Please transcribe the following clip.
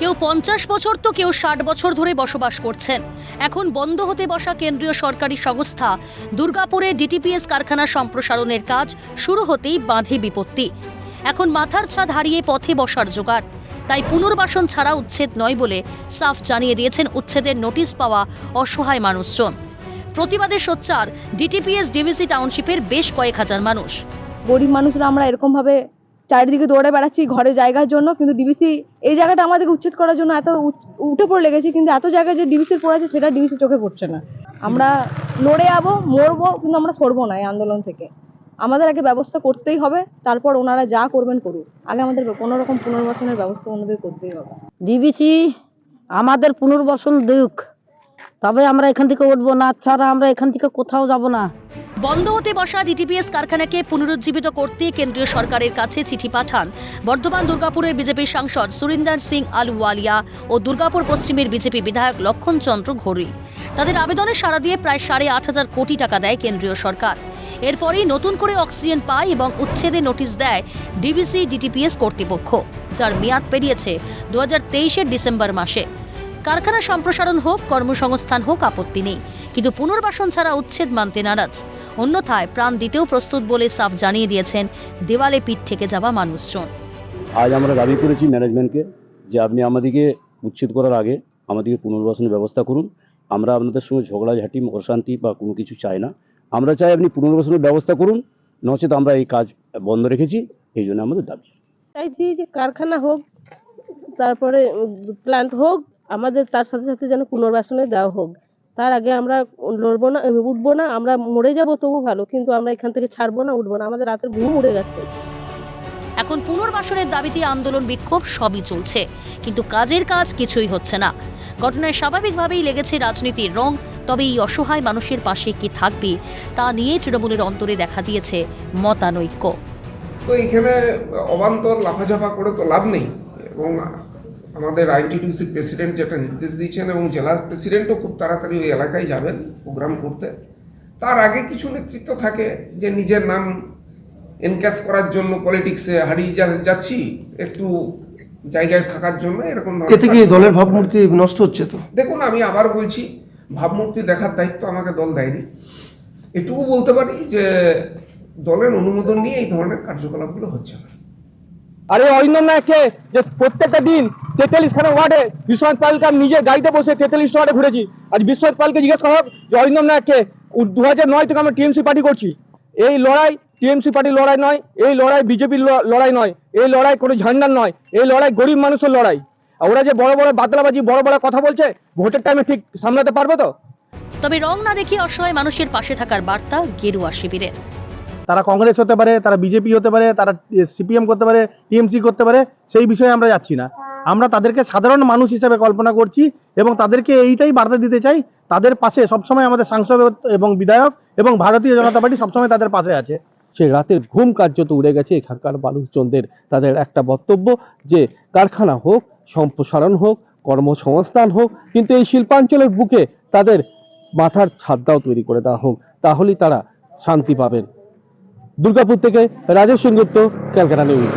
কেউ পঞ্চাশ বছর তো কেউ ষাট বছর ধরে বসবাস করছেন। এখন বন্ধ হতে বসা কেন্দ্রীয় সরকারি সংস্থা দুর্গাপুরে ডিটিপিএস কারখানা সম্প্রসারণের কাজ শুরু হতেই বাঁধে বিপত্তি। এখন মাথার ছাদ হারিয়ে পথে বসার জোগাড়। তাই পুনর্বাসন ছাড়া উচ্ছেদ নয় বলে সাফ জানিয়ে দিয়েছেন উচ্ছেদের নোটিশ পাওয়া অসহায় মানুষজন। প্রতিবাদে সোচ্চার ডিটিপিএস ডিভিসি টাউনশিপের বেশ কয়েক হাজার মানুষ। গরিব মানুষরা আমরা এরকম ভাবে চারিদিকে দৌড়ে বেড়াচ্ছি ঘরে জায়গার জন্য, কিন্তু ডিবিসি এই জায়গাটা আমাদেরকে উচ্ছেদ করার জন্য এত উঠে পড়ে লেগেছে, কিন্তু এত জায়গায় যে ডিবিসির পড়েছে সেটা ডিবিসি চোখে পড়ছে না। আমরা লড়ে যাব, মরবো, কিন্তু আমরা সরবো না এই আন্দোলন থেকে। আমাদের আগে ব্যবস্থা করতেই হবে, তারপর ওনারা যা করবেন করুক। আগে আমাদের কোনো রকম পুনর্বাসনের ব্যবস্থা ওনাদের করতেই হবে। ডিবিসি আমাদের পুনর্বাসন দিক, তবে আমরা এখান থেকে উঠবো না, ছাড়া আমরা এখান থেকে কোথাও যাব না। বন্ধ হতে বসা ডিটিপিএস কারখানাকে পুনরুজ্জীবিত করতে কেন্দ্রীয় সরকারের কাছে চিঠি পাঠান বর্ধমান দুর্গাপুরের বিজেপি সাংসদ সুরিন্দর সিং আলওয়ালিয়া ও দুর্গাপুর পশ্চিমের বিজেপি বিধায়ক লক্ষণ চন্দ্র ঘোরি তাদের আবেদনে সাড়া দিয়ে প্রায় সাড়ে আট হাজার কোটি টাকা দেয় কেন্দ্রীয় সরকার। এরপরেই নতুন করে অক্সিজেন পায় এবং উচ্ছেদে নোটিশ দেয় ডিবিসি ডিটিপিএস কর্তৃপক্ষ, যার মেয়াদ পেরিয়েছে দু হাজার ডিসেম্বর মাসে। কারখানা সম্প্রসারণ হোক কর্মসংস্থান হোক আপত্তি নেই। কিন্তু পুনর্বাসন ছাড়া উচ্ছেদ মানতে নারাজ। অন্যথায় প্রাণ দিতেও প্রস্তুত বলে সাফ জানিয়ে দিয়েছেন দেওয়ালে পিঠ থেকে যাওয়া মানুষজন। আজ আমরা দাবি করেছি ম্যানেজমেন্টকে যে আপনি আমাদেরকে উচ্ছেদ করার আগে আমাদেরকে পুনর্বাসনের ব্যবস্থা করুন। আমরা আপনাদের সঙ্গে ঝগড়াঝাটি অশান্তি বা কোনো কিছু চাই না। আমরা চাই আপনি পুনর্বাসনের ব্যবস্থা করুন নচেত আমরা এই কাজ বন্ধ রেখেছি এই জন্য আমাদের দাবি। চাইছি যে কারখানা হোক তারপরে প্ল্যান্ট হোক আমাদের তার সাথে সাথে যেন পুনর্বাসনে দেওয়া হোক। তার আগে আমরা লড়বো না উঠবো না আমরা মরে যাব তবু ভালো কিন্তু আমরা এখান থেকে ছাড়বো না উঠবো না। আমাদের রাতের ঘুম উড়ে গেছে এখন পুনর্বাসনের দাবিতে আন্দোলন বিক্ষোভ সবই চলছে কিন্তু কাজের কাজ কিছুই হচ্ছে না। ঘটনায় স্বাভাবিকভাবেই লেগেছে রাজনীতির রং তবে এই অসহায় মানুষের পাশে কে থাকবে তা নিয়ে তৃণমূলের অন্তরে দেখা দিয়েছে মতানৈক্য। তো এইখানে অবান্তর লাফাঝাফা করে তো লাভ নেই এবং আমাদের আইনটিডিউসির প্রেসিডেন্ট যেটা নির্দেশ দিয়েছেন এবং জেলা প্রেসিডেন্টও খুব তাড়াতাড়ি ওই এলাকায় যাবেন প্রোগ্রাম করতে। তার আগে কিছু নেতৃত্ব থাকে যে নিজের নাম এনক্যাশ করার জন্য পলিটিক্সে হারিয়ে যাচ্ছি একটু জায়গায় থাকার জন্য এরকম ধরনের এতে কি দলের ভাবমূর্তি নষ্ট হচ্ছে তো? দেখুন আমি আবার বলছি ভাবমূর্তি দেখার দায়িত্ব আমাকে দল দেয়নি। এটুকু বলতে পারি যে দলের অনুমোদন নিয়ে এই ধরনের কার্যকলাপগুলো হচ্ছে না। আরে অরিন্দম নায়ককে যে প্রত্যেকটা দিন তেতাল্লিশ খানা ওয়ার্ডে বিশ্বনাথ পালকে আমি নিজে গাড়িতে বসে তেতাল্লিশ ওয়ার্ডে ঘুরেছি। আজ বিশ্বনাথ পালকে জিজ্ঞেস করা হোক যে অরিন্দম নায়ককে দু হাজার নয় থেকে আমরা টিএমসি পার্টি করছি। এই লড়াই টিএমসি পার্টির লড়াই নয়, এই লড়াই বিজেপির লড়াই নয়, এই লড়াই কোনো ঝান্ডার নয়, এই লড়াই গরিব মানুষের লড়াই। ওরা যে বড় বড় বাদলাবাজি, বড় বড় কথা বলছে, ভোটের টাইমে ঠিক সামলাতে পারবে তো? তবে রং না দেখিয়ে অসহায় মানুষের পাশে থাকার বার্তা গেরুয়া শিবিরের। তারা কংগ্রেস হতে পারে, তারা বিজেপি হতে পারে, তারা সিপিএম করতে পারে টিএমসি করতে পারে, সেই বিষয়ে আমরা যাচ্ছি না। আমরা তাদেরকে সাধারণ মানুষ হিসেবে কল্পনা করছি এবং তাদেরকে এইটাই বার্তা দিতে চাই, তাদের পাশে সবসময় আমাদের সাংসদ এবং বিধায়ক এবং ভারতীয় জনতা পার্টি সবসময় তাদের পাশে আছে। সেই রাতের ঘুম কার্যত উড়ে গেছে এখানকার মানুষজনদের। তাদের একটা বক্তব্য যে, কারখানা হোক, সম্প্রসারণ হোক, কর্মসংস্থান হোক, কিন্তু এই শিল্পাঞ্চলের বুকে তাদের মাথার ছাদটাও তৈরি করে দেওয়া হোক। তাহলেই তারা শান্তি পাবেন। দুর্গাপুর থেকে রাজেশ সেনগুপ্ত ক্যালকাটা নিউজ।